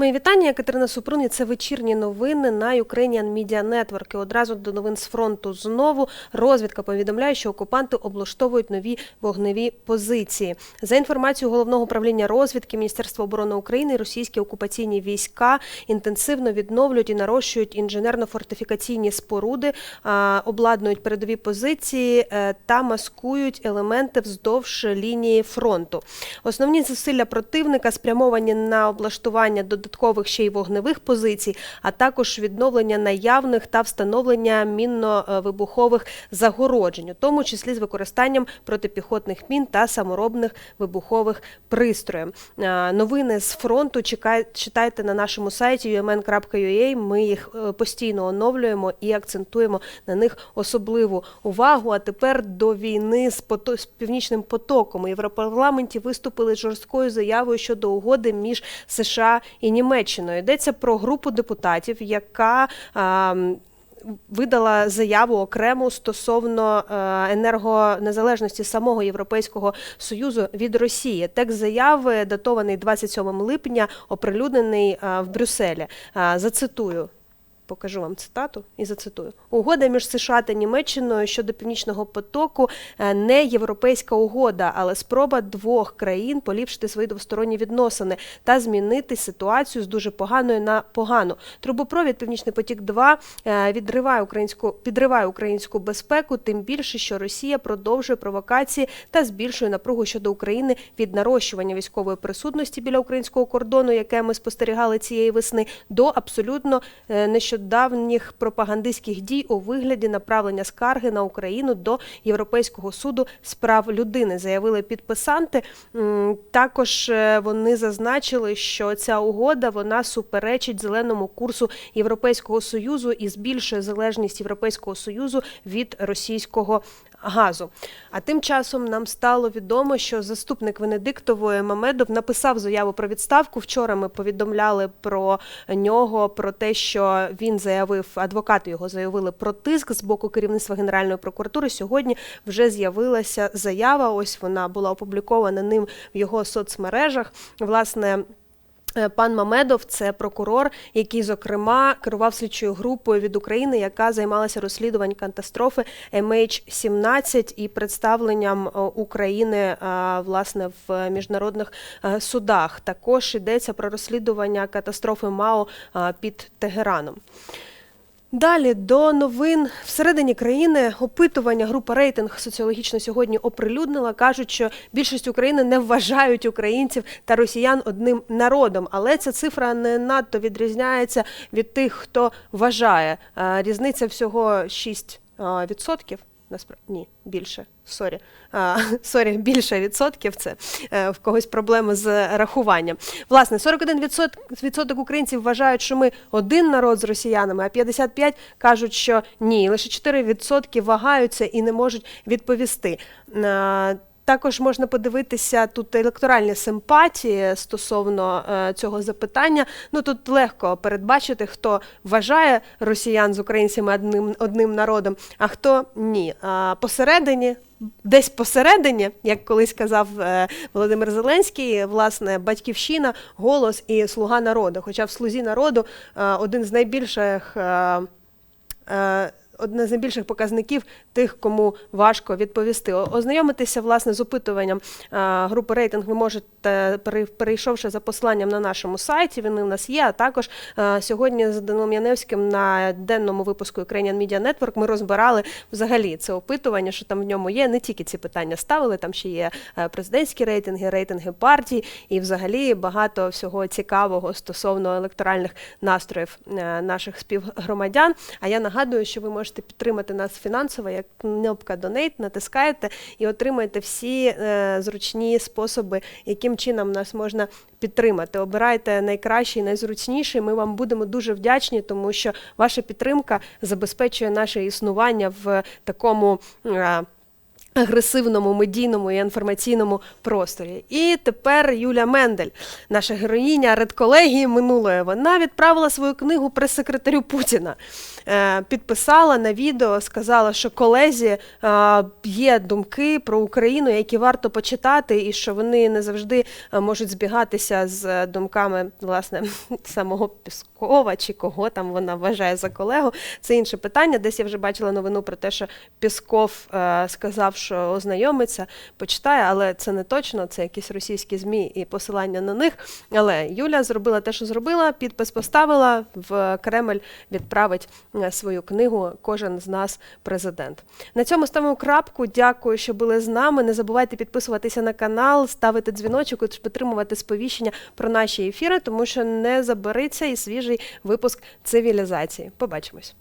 Мої вітання, Катерина Супрун. і Це вечірні новини на Ukrainian Media Network. І Одразу до новин з фронту знову розвідка повідомляє, що окупанти облаштовують нові вогневі позиції. За інформацією головного управління розвідки Міністерства оборони України, російські окупаційні війська інтенсивно відновлюють і нарощують інженерно-фортифікаційні споруди, обладнують передові позиції е, та маскують елементи вздовж лінії фронту. Основні зусилля противника спрямовані на облаштування додаткових ще й вогневих позицій, а також відновлення наявних та встановлення мінно-вибухових загороджень, у тому числі з використанням протипіхотних мін та саморобних вибухових пристроїв. Новини з фронту читайте на нашому сайті umn.ua. Ми їх е, постійно оновлюємо і акцентуємо на них особливу увагу. А тепер до війни з північним потоком у Європарламенті виступили жорсткою заявою щодо угоди між США і Німеччиною. Йдеться про групу депутатів, яка а, Видала заяву окрему стосовно е, енергонезалежності самого Європейського союзу від Росії. Текст заяви датований 27 липня, оприлюднений е, в Брюсселі. Е, Зацитую. Покажу вам цитату і зацитую. Угода між США та Німеччиною щодо північного потоку е, не європейська угода, але спроба двох країн поліпшити свої двосторонні відносини та змінити ситуацію з дуже поганої на погану. Трубопровід Північний потік 2 відриває українську підриває українську безпеку, тим більше, що Росія продовжує провокації та збільшує напругу щодо України від нарощування військової присутності біля українського кордону, яке ми спостерігали цієї весни, до абсолютно е, нещодавніх пропагандистських дій у вигляді направлення скарги на Україну до Європейського суду з прав людини, заявили підписанти. Також е, вони зазначили, що ця угода вона суперечить зеленому курсу Європейського союзу і збільшує залежність Європейського союзу від російського газу. А тим часом нам стало відомо, що заступник Венедиктової Мамедов написав заяву про відставку. Вчора ми повідомляли про нього, про те, що він заявив, адвокати його заявили про тиск з боку керівництва Генеральної прокуратури. Сьогодні вже з'явилася заява. Ось вона була опублікована ним в його соцмережах. Власне. Е, Пан Мамедов це прокурор, який, зокрема, керував слідчою групою від України, яка займалася розслідуванням катастрофи MH17 і представленням е, України е, власне в міжнародних судах. Також йдеться про розслідування катастрофи МАО під Тегераном. Далі до новин всередині країни опитування група рейтинг соціологічно сьогодні оприлюднила. кажуть, що більшість України не вважають українців та росіян одним народом, але ця цифра не надто відрізняється від тих, хто вважає. Е, Різниця всього 6%. відсотків. Насправді ні, більше. Сорі, сорі, більше відсотків. Це е, в когось проблеми з рахуванням. Власне, 41% відсот- відсоток українців вважають, що ми один народ з росіянами, а 55% кажуть, що ні. Лише 4% вагаються і не можуть відповісти. Також можна подивитися тут електоральні симпатії стосовно е, цього запитання. Ну тут легко передбачити, хто вважає росіян з українцями одним, одним народом, а хто ні. А посередині. Десь посередині, як колись казав е, Володимир Зеленський, власне, батьківщина, голос і слуга народу. Хоча в слузі народу е, один з найбільших. Одне з найбільших показників тих, кому важко відповісти. Ознайомитися власне з опитуванням групи рейтинг ви можете, перейшовши за посиланням на нашому сайті. Він у нас є. А також сьогодні з Данилом Яневським на денному випуску Ukrainian Media Network ми розбирали взагалі це опитування, що там в ньому є. Не тільки ці питання ставили, там ще є е, президентські рейтинги, рейтинги партій і взагалі багато всього цікавого стосовно електоральних настроїв е, наших співгромадян. А я нагадую, що ви можете підтримати нас фінансово, як кнопка Донейт, натискаєте і отримаєте всі е, зручні способи, яким чином нас можна підтримати. Обирайте найкращий, найзручніший. Ми вам будемо дуже вдячні, тому що ваша підтримка забезпечує наше існування в такому. е, агресивному медійному і інформаційному просторі. І тепер Юля Мендель, наша героїня редколегії минулої, вона відправила свою книгу прес-секретарю Путіна. Е, Підписала на відео, сказала, що колезі е, є думки про Україну, які варто почитати, і що вони не завжди е, можуть збігатися з думками власне самого Піскова чи кого там вона вважає за колегу. Це інше питання. Десь я вже бачила новину про те, що Пісков сказав, що ознайомиться, почитає, але це не точно. Це якісь російські змі і посилання на них. Але Юля зробила те, що зробила, підпис поставила в Кремль, відправить е, свою книгу. Кожен з нас президент. На цьому ставимо крапку. Дякую, що були з нами. Не забувайте підписуватися на канал, ставити дзвіночок, і підтримувати сповіщення про наші ефіри, тому що не забериться і свіжий випуск цивілізації. Побачимось.